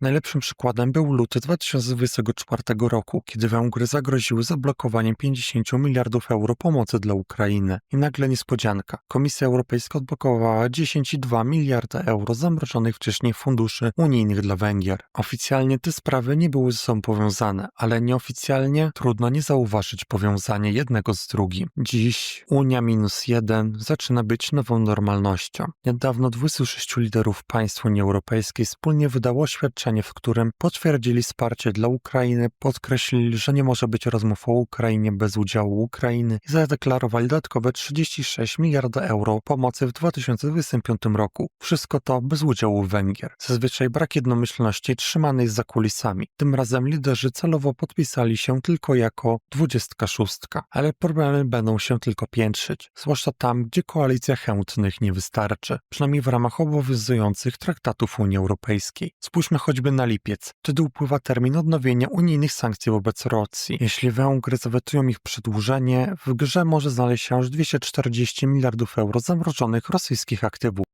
Najlepszym przykładem był luty 2024 roku, kiedy Węgry zagroziły zablokowaniem 50 miliardów euro pomocy dla Ukrainy. I nagle niespodzianka. Komisja Europejska odblokowała 10,2 miliarda euro zamrożonych wcześniej funduszy unijnych dla Węgier. Oficjalnie te sprawy nie były ze sobą powiązane, ale nieoficjalnie trudno nie zauważyć powiązania jednego z drugim. Dziś Unia minus jeden zaczyna być nową normalnością. Niedawno 26 liderów państw Unii Europejskiej wspólnie wydało oświadczenie, w którym potwierdzili wsparcie dla Ukrainy, podkreślili, że nie może być rozmów o Ukrainie bez udziału Ukrainy i zadeklarowali dodatkowe 36 miliarda euro pomocy w 2025 roku. Wszystko to bez udziału Węgier. Zazwyczaj brak jednomyślności trzymanej za kulisami. Tym razem liderzy celowo podpisali się tylko jako 26, ale problemy będą się tylko piętrzyć, zwłaszcza tam, gdzie koalicja chętnych nie wystarczy, przynajmniej w ramach obowiązujących traktatów Unii Europejskiej. Spójrzmy choćby na lipiec. Wtedy upływa termin odnowienia unijnych sankcji wobec Rosji. Jeśli Węgry zawetują ich przedłużenie, w grze może znaleźć się aż 240 miliardów euro zamrożonych rosyjskich aktywów.